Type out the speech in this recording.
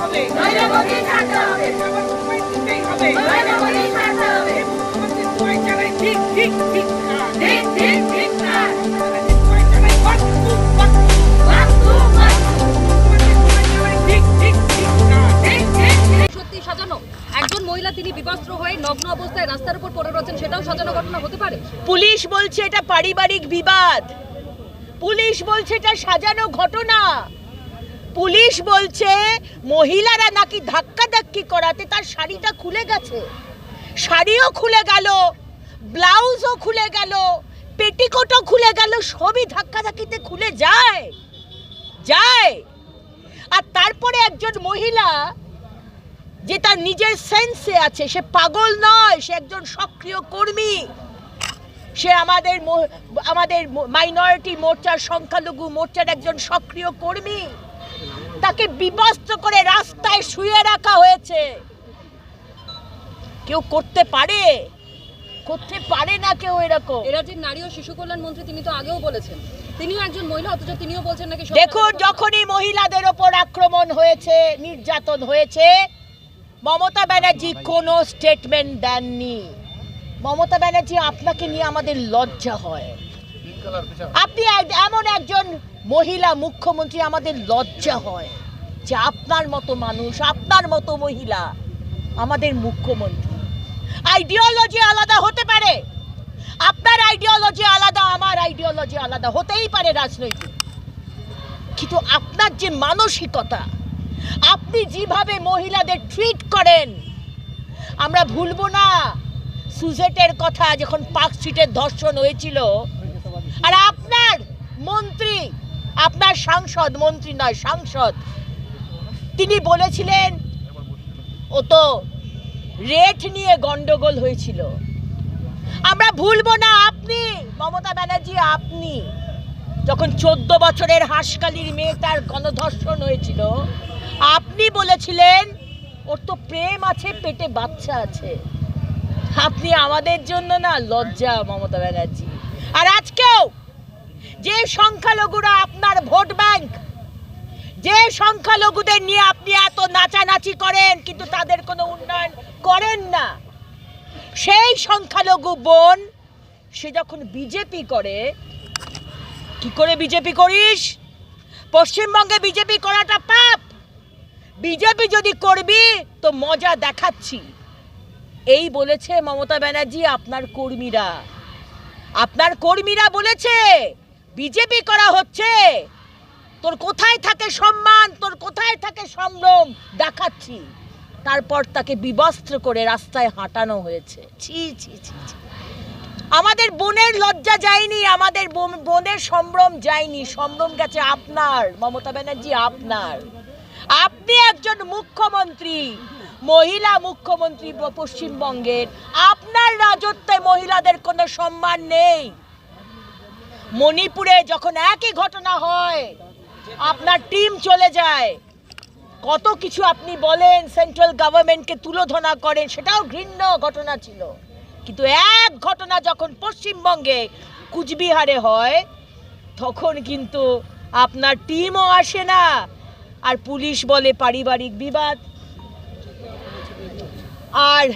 হবে। নইলে ছাড়তে হবে। আবার দিতেই হবে নইলে ছাড়তে হবে। মুখ্যমন্ত্রী চালাই ঠিক ঠিক ঠিক ঠিক ঠিক ঠিক না চালাই বাস্তু বাস্তু বাস্তু বাস্তু মুখ্যমন্ত্রী দুয়াই চালাই ঠিক ঠিক ঠিক ঠিক ঠিক ঠিক সত্যি সাজানো। একজন মহিলা তিনি বিবস্ত্র হয়ে নগ্ন অবস্থায় রাস্তার উপর পড়ে রয়েছেন সেটাও সাজানো ঘটনা হতে পারে। পুলিশ বলছে এটা পারিবারিক বিবাদ। পুলিশ বলছে এটা সাজানো ঘটনা। পুলিশ বলছে মহিলারা নাকি ধাক্কাধাক্কি করাতে তার শাড়িটা খুলে গেছে। শাড়িও খুলে গেল, ব্লাউজও খুলে গেল, পেটিকোটও খুলে গেল, সবই ধাক্কাধাক্কিতে খুলে যায় যায়। আর তারপরে একজন মহিলা যে তার নিজের সেন্সে আছে, সে পাগল নয়, সে একজন সক্রিয় কর্মী। সে আমাদের আমাদের মাইনরিটি মোর্চার সংখ্যালঘু মোর্চার একজন সক্রিয় কর্মী। তাকে বিবস্ত্র করে রাস্তায় শুয়ে রাখা হয়েছে। কেউ করতে পারে? করতে পারে না কেউ এরকম। এরা যে নারী ও শিশু কল্যাণ মন্ত্রী তিনি তো আগেও বলেছেন। তিনিও একজন মহিলা অথচ তিনিও বলছেন নাকি দেখুন যখনই মহিলাদের ওপর আক্রমণ হয়েছে নির্যাতন হয়েছে মমতা ব্যানার্জি কোনো স্টেটমেন্ট দেননি। মমতা ব্যানার্জি আপনাকে নিয়ে আমাদের লজ্জা হয়। আপনি এমন একজন মহিলা মুখ্যমন্ত্রী, আমাদের লজ্জা হয় যে আপনার মতো মানুষ, আপনার মতো মহিলা আমাদের মুখ্যমন্ত্রী। আইডিওলজি আলাদা হতে পারে। আপনার আইডিওলজি আলাদা, আমার আইডিওলজি আলাদা হতেই পারে রাজনৈতিক। কিন্তু আপনার যে মানসিকতা, আপনি যেভাবে মহিলাদের ট্রিট করেন, আমরা ভুলবো না। সুজেটের কথা যখন পার্ক স্ট্রিটের ধর্ষণ হয়েছিল, আর আপনার সাংসদ, মন্ত্রী নয়, সাংসদ। তিনি বলেছিলেন, ও তো রেট নিয়ে গন্ডগোল হয়েছিল। আমরা ভুলবো না আপনি, মমতা ব্যানার্জি, আপনি। যখন চোদ্দ বছরের হাঁসকালির মেয়ে তার গণধর্ষণ হয়েছিল, আপনি বলেছিলেন, ওর তো প্রেম আছে, পেটে বাচ্চা আছে। আপনি আমাদের জন্য না লজ্জা, মমতা ব্যানার্জি। আর আজকেও যে সংখ্যালঘুরা আপনার ভোট ব্যাংক। যে সংখ্যালঘুদের নিয়ে আপনি এত নাচানাচি করেন, কিন্তু তাদের কোনো উন্নয়ন করেন না। সেই সংখ্যালঘু বোন, সে যখন বিজেপি করে, কি করে বিজেপি করিস? পশ্চিমবঙ্গে বিজেপি করাটা পাপ। বিজেপি যদি করবি, তো মজা দেখাচ্ছি। এই বলেছে মমতা ব্যানার্জি আপনার কর্মীরা। আপনার কর্মীরা বলেছে বিজেপি করা হচ্ছে। তোর কোথায় থাকে সম্মান? তোর কোথায় থাকে সম্ভ্রম? দেখাচ্ছি। তারপর তাকে বিবস্ত্র করে রাস্তায় হাঁটানো হয়েছে। ছি ছি ছি আমাদের বোনের লজ্জা যায়নি, আমাদের বোন- বোনের সম্ভ্রম যায়নি। সম্ভ্রম গেছে আপনার, মমতা ব্যানার্জি আপনার। আপনি একজন মুখ্যমন্ত্রী, মহিলা মুখ্যমন্ত্রী পশ্চিমবঙ্গের। আপনার রাজত্বে মহিলাদের কোনো সম্মান নেই। মণিপুরে যখন একই ঘটনা হয়, আপনার টিম চলে যায়। কত কিছু আপনি বলেন সেন্ট্রাল গভর্নমেন্টকে তুলোধনা করেন, সেটাও ঘৃণ্য ঘটনা ছিল। কিন্তু এক ঘটনা যখন পশ্চিমবঙ্গে কুচবিহারে হয়, তখন কিন্তু আপনার টিমও আসে না, আর পুলিশ বলে পারিবারিক বিবাদ। আর